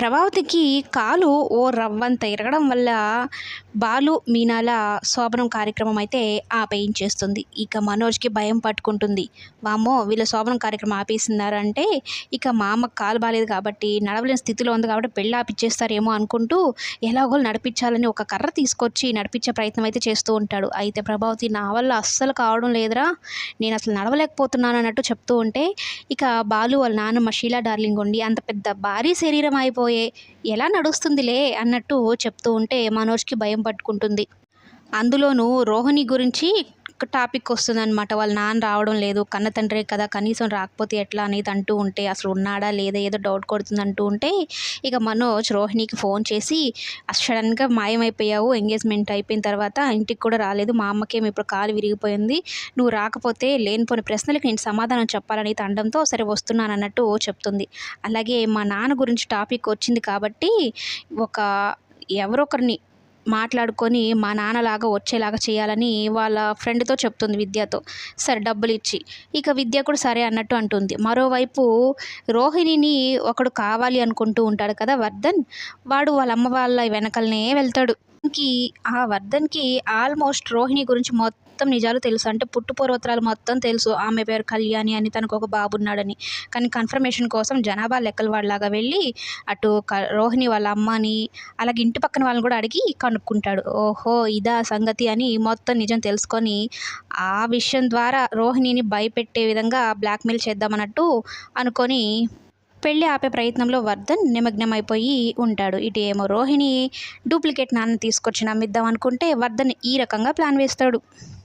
ప్రభావతికి కాలు ఓ రవ్వంత ఇరగడం వల్ల బాలు మీనాల శోభనం కార్యక్రమం అయితే ఆపేయించేస్తుంది. ఇక మనోజ్కి భయం పట్టుకుంటుంది. వామో వీళ్ళ శోభనం కార్యక్రమం ఆపేసినారంటే ఇక మా అమ్మ కాలు బాగాలేదు కాబట్టి నడవలేని స్థితిలో ఉంది కాబట్టి పెళ్ళి ఆపిచ్చేస్తారేమో అనుకుంటూ ఎలాగో నడిపించాలని ఒక కర్ర తీసుకొచ్చి నడిపించే ప్రయత్నం అయితే చేస్తూ ఉంటాడు. అయితే ప్రభావతి నా వల్ల అస్సలు కావడం లేదురా నేను అసలు నడవలేకపోతున్నాను అన్నట్టు చెప్తూ ఉంటే ఇక బాలు వాళ్ళ నాన్నమ్మ షీలా డార్లింగ్ ఉండి అంత పెద్ద భారీ శరీరం అయిపోయి ఎలా నడుస్తుందిలే అన్నట్టు చెప్తూ ఉంటే మనోజ్కి భయం పట్టుకుంటుంది. అందులోనూ రోహిణి గురించి టాపిక్ వస్తుందన్నమాట. వాళ్ళ నాన్న రావడం లేదు కన్న తండ్రే కదా కనీసం రాకపోతే ఎట్లా అనేది అంటూ ఉంటే అసలు ఉన్నాడా లేదా ఏదో డౌట్ కొడుతుంది అంటూ ఉంటే ఇక మనోజ్ రోహిణికి ఫోన్ చేసి సడన్గా మాయమైపోయావు ఎంగేజ్మెంట్ అయిపోయిన తర్వాత ఇంటికి కూడా రాలేదు మా అమ్మకేమి ఇప్పుడు కాలు విరిగిపోయింది నువ్వు రాకపోతే లేనిపోని ప్రశ్నలకు నేను సమాధానం చెప్పాలని తండంతో సరే వస్తున్నాను అన్నట్టు చెప్తుంది. అలాగే మా నాన్న గురించి టాపిక్ వచ్చింది కాబట్టి ఒక ఎవరొకరిని మాట్లాడుకొని మా నాన్నలాగా వచ్చేలాగా చేయాలని వాళ్ళ ఫ్రెండ్తో చెప్తుంది విద్యతో. సరే డబ్బులు ఇచ్చి ఇక విద్య కూడా సరే అన్నట్టు అంటుంది. మరోవైపు రోహిణిని ఒకడు కావాలి అనుకుంటూ ఉంటాడు కదా వర్ధన్. వాడు వాళ్ళ అమ్మ వాళ్ళ వెనకలనే వెళ్తాడు. కి ఆ వర్ధన్కి ఆల్మోస్ట్ రోహిణి గురించి మొత్తం నిజాలు తెలుసు. అంటే పుట్టుపూర్వోత్తరాలు మొత్తం తెలుసు. ఆమె పేరు కళ్యాణి అని తనకు ఒక బాబు ఉన్నాడని. కానీ కన్ఫర్మేషన్ కోసం జనాభా లెక్కల వాళ్ళలాగా వెళ్ళి అటు క రోహిణి వాళ్ళ అమ్మని అలాగే ఇంటి పక్కన వాళ్ళని కూడా అడిగి కనుక్కుంటాడు. ఓహో ఇదా సంగతి అని మొత్తం నిజం తెలుసుకొని ఆ విషయం ద్వారా రోహిణిని భయపెట్టే విధంగా బ్లాక్మెయిల్ చేద్దామన్నట్టు అనుకొని పెళ్ళి ఆపే ప్రయత్నంలో వర్ధన్ నిమగ్నమైపోయి ఉంటాడు. ఇటు ఏమో రోహిణి డూప్లికేట్ నాన్న తీసుకొచ్చి నమ్మిద్దాం అనుకుంటే వర్ధన్ ఈ రకంగా ప్లాన్ వేస్తాడు.